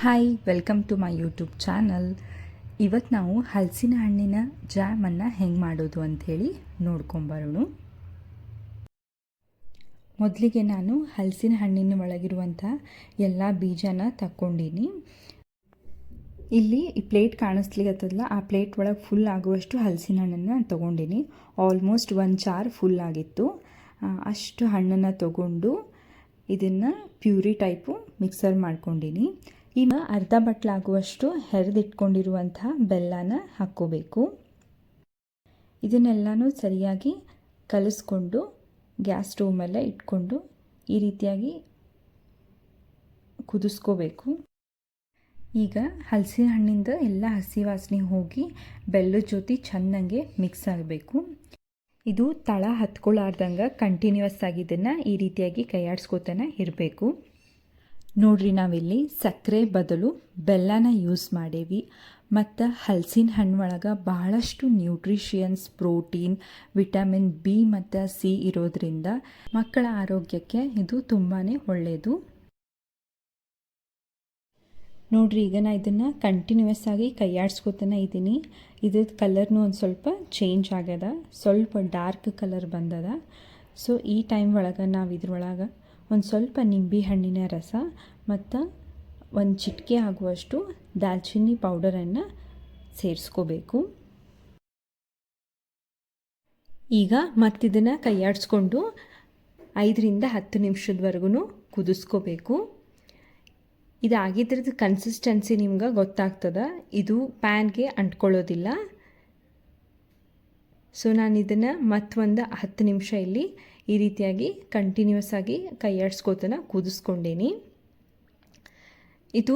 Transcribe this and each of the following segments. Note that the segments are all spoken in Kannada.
Hi welcome to my YouTube channel ಇವತ್ತು ನಾವು ಹಲಸಿನ ಹಣ್ಣಿನ ಜಾಮನ್ನು ಹೆಂಗೆ ಮಾಡೋದು ಅಂಥೇಳಿ ನೋಡ್ಕೊಂಬರೋಣ. ಮೊದಲಿಗೆ ನಾನು ಹಲಸಿನ ಹಣ್ಣಿನ ಒಳಗಿರುವಂಥ ಎಲ್ಲ ಬೀಜನ ತಕ್ಕೊಂಡೀನಿ. ಇಲ್ಲಿ ಈ ಪ್ಲೇಟ್ ಕಾಣಿಸ್ಲಿಕ್ಕತ್ತದಲ್ಲ ಆ ಪ್ಲೇಟ್ ಒಳಗೆ ಫುಲ್ ಆಗುವಷ್ಟು ಹಲಸಿನ ಹಣ್ಣನ್ನು ನಾನು ತೊಗೊಂಡಿನಿ. ಆಲ್ಮೋಸ್ಟ್ ಒಂದು ಚಾರ್ ಫುಲ್ ಆಗಿತ್ತು. ಅಷ್ಟು ಹಣ್ಣನ್ನು ತಗೊಂಡು ಇದನ್ನು ಪ್ಯೂರಿ ಟೈಪು ಮಿಕ್ಸರ್ ಮಾಡ್ಕೊಂಡಿನಿ. ಇನ್ನು ಅರ್ಧ ಬಟ್ಲಾಗುವಷ್ಟು ಹೆರೆದಿಟ್ಕೊಂಡಿರುವಂಥ ಬೆಲ್ಲನ ಹಾಕ್ಕೋಬೇಕು. ಇದನ್ನೆಲ್ಲನೂ ಸರಿಯಾಗಿ ಕಲಿಸ್ಕೊಂಡು ಗ್ಯಾಸ್ ಸ್ಟವ್ ಮೇಲೆ ಇಟ್ಕೊಂಡು ಈ ರೀತಿಯಾಗಿ ಕುದಿಸ್ಕೋಬೇಕು. ಈಗ ಹಲಸಿನ ಹಣ್ಣಿಂದ ಎಲ್ಲ ಹಸಿ ವಾಸನೆ ಹೋಗಿ ಬೆಲ್ಲದ ಜೊತೆ ಚೆನ್ನಾಗೆ ಮಿಕ್ಸ್ ಆಗಬೇಕು. ಇದು ತಳ ಹತ್ಕೊಳ್ಳಾರ್ದಂಗೆ ಕಂಟಿನ್ಯೂಸ್ ಆಗಿ ಇದನ್ನು ಈ ರೀತಿಯಾಗಿ ಕೈಯಾಡಿಸ್ಕೋತಾನೆ ಇರಬೇಕು. ನೋಡ್ರಿ ನಾವಿಲ್ಲಿ ಸಕ್ಕರೆ, ಬದಲು ಬೆಲ್ಲನ ಯೂಸ್ ಮಾಡೇವಿ. ಮತ್ತು ಹಲಸಿನ ಹಣ್ಣು ಒಳಗೆ ಬಹಳಷ್ಟು ನ್ಯೂಟ್ರಿಷಿಯನ್ಸ್ ಪ್ರೋಟೀನ್ ವಿಟಮಿನ್ ಬಿ ಮತ್ತು ಸಿ ಇರೋದ್ರಿಂದ ಮಕ್ಕಳ ಆರೋಗ್ಯಕ್ಕೆ ಇದು ತುಂಬಾ ಒಳ್ಳೆಯದು ನೋಡ್ರಿ, ಈಗ ನಾ ಇದನ್ನು ಕಂಟಿನ್ಯೂಸ್ ಆಗಿ ಕೈಯಾಡಿಸ್ಕೊತಾನೆ ಇದ್ದೀನಿ ಇದ್ರದ್ದು ಕಲರ್ನು ಒಂದು ಸ್ವಲ್ಪ ಚೇಂಜ್ ಆಗ್ಯದ. ಸ್ವಲ್ಪ ಡಾರ್ಕ್ ಕಲರ್ ಬಂದದ. ಸೊ ಈ ಟೈಮ್ ಒಳಗೆ ನಾವು ಇದ್ರೊಳಗೆ ಒಂದು ಸ್ವಲ್ಪ ನಿಂಬೆ ಹಣ್ಣಿನ ರಸ ಮತ್ತು ಒಂದು ಚಿಟಿಕೆ ಆಗುವಷ್ಟು ದಾಲ್ಚಿನ್ನಿ ಪೌಡರನ್ನು ಸೇರಿಸ್ಕೋಬೇಕು. ಈಗ ಮತ್ತಿದನ್ನು ಕೈಯಾಡಿಸ್ಕೊಂಡು ಐದರಿಂದ ಹತ್ತು ನಿಮಿಷದವರೆಗೂ ಕುದಿಸ್ಕೋಬೇಕು. ಇದಾಗಿದ್ರದ್ದು ಕನ್ಸಿಸ್ಟೆನ್ಸಿ ನಿಮ್ಗೆ ಗೊತ್ತಾಗ್ತದ. ಇದು ಪ್ಯಾನ್ಗೆ ಅಂಟ್ಕೊಳ್ಳೋದಿಲ್ಲ. ಸೊ ನಾನು ಇದನ್ನು ಮತ್ತೊಂದು ಹತ್ತು ನಿಮಿಷ ಇಲ್ಲಿ ಈ ರೀತಿಯಾಗಿ ಕಂಟಿನ್ಯೂಸ್ ಆಗಿ ಕೈಯಾಡಿಸ್ಕೋತನ ಕುದಿಸ್ಕೊಂಡೇನಿ. ಇದು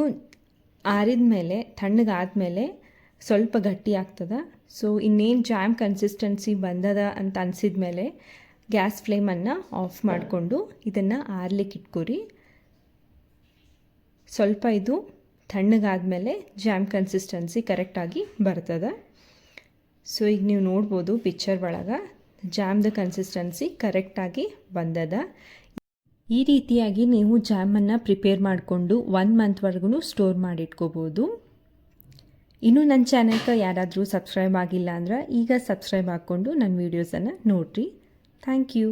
ಆರಿದ ಮೇಲೆ ತಣ್ಣಗಾದ ಮೇಲೆ ಸ್ವಲ್ಪ ಗಟ್ಟಿ ಆಗ್ತದ. ಸೊ ಇನ್ನೇನು ಜಾಮ್ ಕನ್ಸಿಸ್ಟೆನ್ಸಿ ಬಂದದ ಅಂತ ಅನಿಸಿದ ಮೇಲೆ ಗ್ಯಾಸ್ ಫ್ಲೇಮನ್ನು ಆಫ್ ಮಾಡಿಕೊಂಡು ಇದನ್ನು ಆರ್ಲಿಕ್ಕೆ ಇಟ್ಕೊರಿ. ಸ್ವಲ್ಪ ಇದು ತಣ್ಣಗಾದ್ಮೇಲೆ ಜಾಮ್ ಕನ್ಸಿಸ್ಟೆನ್ಸಿ ಕರೆಕ್ಟಾಗಿ ಬರ್ತದೆ. ಸೊ ಈಗ ನೀವು ನೋಡ್ಬೋದು ಪಿಕ್ಚರ್ ಒಳಗೆ. ಜಾಮ್ದ ಕನ್ಸಿಸ್ಟೆನ್ಸಿ ಕರೆಕ್ಟಾಗಿ ಬಂದದ. ಈ ರೀತಿಯಾಗಿ ನೀವು ಜಾಮನ್ನು ಪ್ರಿಪೇರ್ ಮಾಡಿಕೊಂಡು ಒನ್ ಮಂತ್ವರೆಗೂ ಸ್ಟೋರ್ ಮಾಡಿಟ್ಕೋಬೋದು. ಇನ್ನೂ ನನ್ನ ಚಾನಲ್ಗೆ ಯಾರಾದರೂ ಸಬ್ಸ್ಕ್ರೈಬ್ ಆಗಿಲ್ಲ ಅಂದ್ರೆ ಈಗ ಸಬ್ಸ್ಕ್ರೈಬ್ ಹಾಕ್ಕೊಂಡು ನನ್ನ ವೀಡಿಯೋಸನ್ನು ನೋಡಿರಿ. Thank you